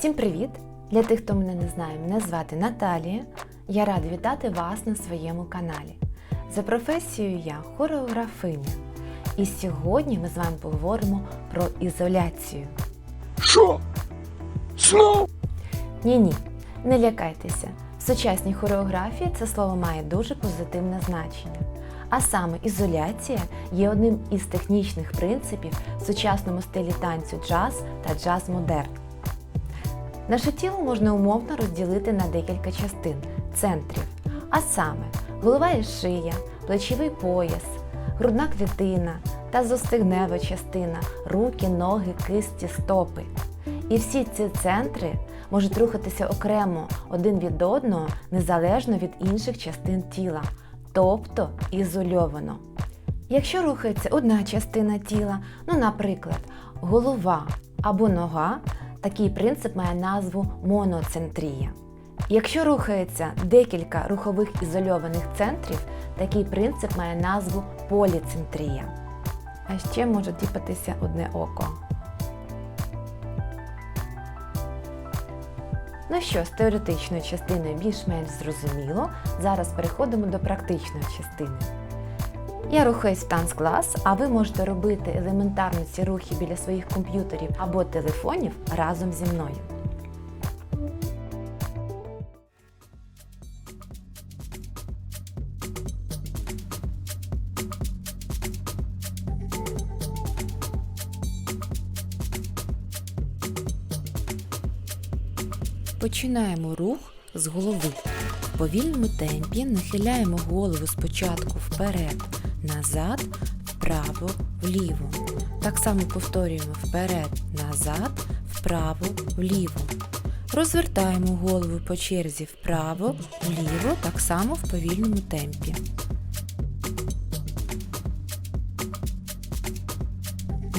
Всім привіт! Для тих, хто мене не знає, мене звати Наталія. Я рада вітати вас на своєму каналі. За професією я хореографиня. І сьогодні ми з вами поговоримо про ізоляцію. Що? Знов? Ні, ні, не лякайтеся. В сучасній хореографії це слово має дуже позитивне значення. А саме ізоляція є одним із технічних принципів в сучасному стилі танцю джаз та джаз-модерн. Наше тіло можна умовно розділити на декілька частин центрів, а саме голова і шия, плечовий пояс, грудна клітина та зостигнева частина, руки, ноги, кисті, стопи. І всі ці центри можуть рухатися окремо один від одного незалежно від інших частин тіла, тобто ізольовано. Якщо рухається одна частина тіла, ну, наприклад, голова або нога, такий принцип має назву моноцентрія. Якщо рухається декілька рухових ізольованих центрів, такий принцип має назву поліцентрія. А ще може тіпатися одне око. Ну що, з теоретичною частиною більш-менш зрозуміло, зараз переходимо до практичної частини. Я рухаюсь в танцклас, а ви можете робити елементарно ці рухи біля своїх комп'ютерів або телефонів разом зі мною. Починаємо рух з голови. В повільному темпі нахиляємо голову спочатку вперед, назад, вправо, вліво. Так само повторюємо вперед, назад, вправо, вліво. Розвертаємо голову по черзі вправо, вліво, так само в повільному темпі.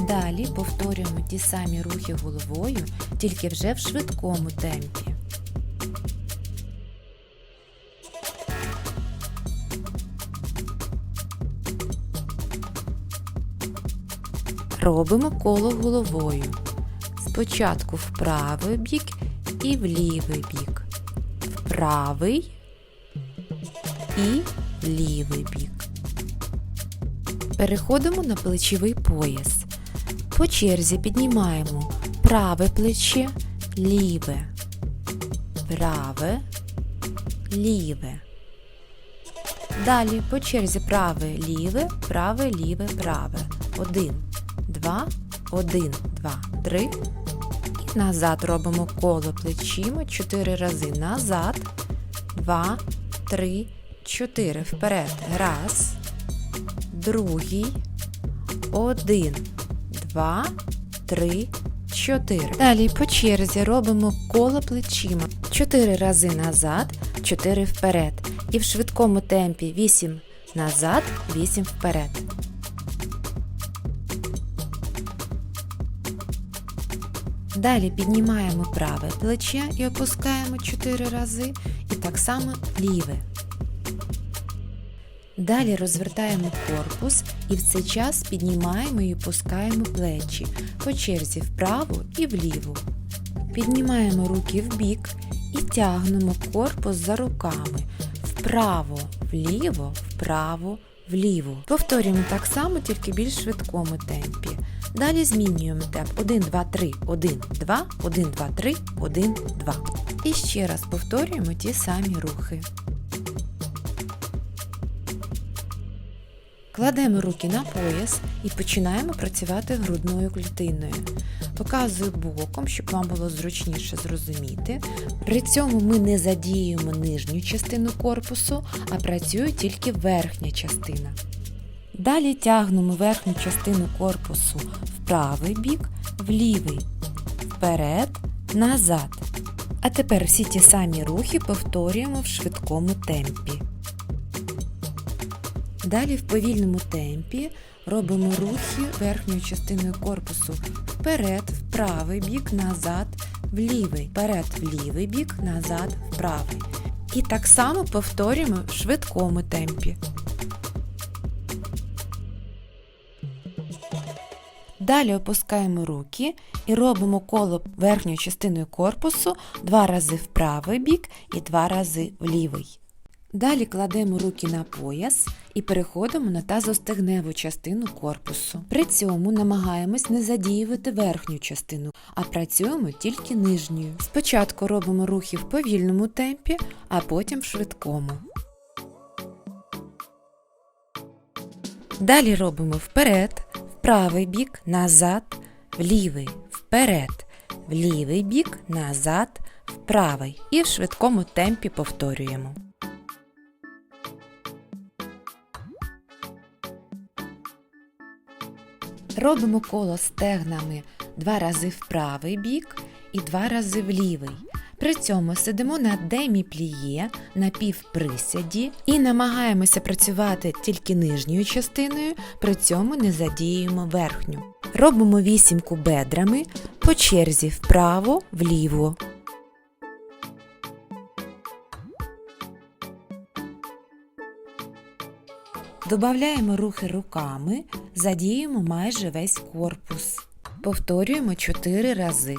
Далі повторюємо ті самі рухи головою, тільки вже в швидкому темпі. Робимо коло головою. Спочатку в правий бік і в лівий бік. В правий і лівий бік. Переходимо на плечовий пояс. По черзі піднімаємо праве плече, ліве, праве, ліве. Далі по черзі праве, ліве, праве, ліве, праве. Один, два, один, два, три. І назад робимо коло плечима чотири рази. Назад. Два, три, чотири. Вперед. Раз. Другий. Один. Два, три, чотири. Далі по черзі робимо коло плечима. Чотири рази назад, чотири вперед. І в швидкому темпі 8 назад, 8 вперед. Далі піднімаємо праве плече і опускаємо 4 рази, і так само ліве. Далі розвертаємо корпус і в цей час піднімаємо і опускаємо плечі по черзі вправо і вліво. Піднімаємо руки в бік і тягнемо корпус за руками вправо, вліво, вправо, вліво. Повторюємо так само, тільки в більш швидкому темпі. Далі змінюємо темп 1, 2, 3, 1, 2, 1, 2, 3, 1, 2. І ще раз повторюємо ті самі рухи. Кладемо руки на пояс і починаємо працювати грудною клітиною. Показую боком, щоб вам було зручніше зрозуміти. При цьому ми не задіюємо нижню частину корпусу, а працює тільки верхня частина. Далі тягнемо верхню частину корпусу в правий бік, в лівий, вперед, назад. А тепер всі ті самі рухи повторюємо в швидкому темпі. Далі в повільному темпі робимо рухи верхньою частиною корпусу вперед, в правий бік, назад, в лівий, вперед, в лівий бік, назад, в правий. І так само повторюємо в швидкому темпі. Далі опускаємо руки і робимо коло верхньою частиною корпусу два рази в правий бік і два рази в лівий. Далі кладемо руки на пояс і переходимо на тазостегневу частину корпусу. При цьому намагаємось не задіювати верхню частину, а працюємо тільки нижньою. Спочатку робимо рухи в повільному темпі, а потім в швидкому. Далі робимо вперед, в правий бік, назад, в лівий, вперед, в лівий бік, назад, в правий і в швидкому темпі повторюємо. Робимо коло стегнами два рази в правий бік і два рази в лівий. При цьому сидимо на деміпліє на півприсяді і намагаємося працювати тільки нижньою частиною, при цьому не задіюємо верхню. Робимо вісімку бедрами по черзі вправо, вліво. Добавляємо рухи руками, задіємо майже весь корпус. Повторюємо 4 рази.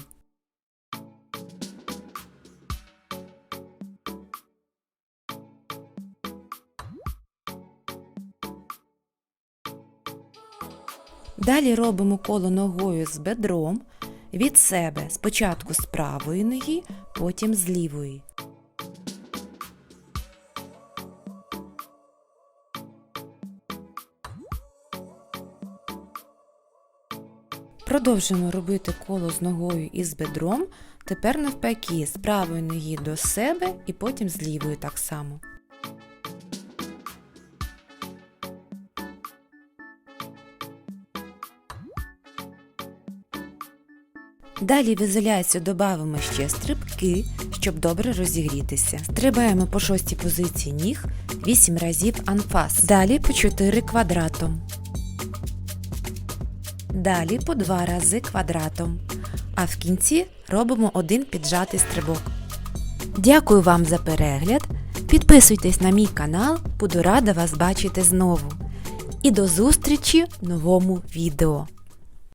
Далі робимо коло ногою з бедром від себе спочатку з правої ноги, потім з лівої. Продовжуємо робити коло з ногою і з бедром. Тепер навпаки, з правої ноги до себе і потім з лівої так само. Далі в ізоляцію додаємо ще стрибки, щоб добре розігрітися. Стрибаємо по шостій позиції ніг 8 разів анфас. Далі по 4 квадратом. Далі по два рази квадратом. А в кінці робимо один піджатий стрибок. Дякую вам за перегляд. Підписуйтесь на мій канал, буду рада вас бачити знову. І до зустрічі в новому відео.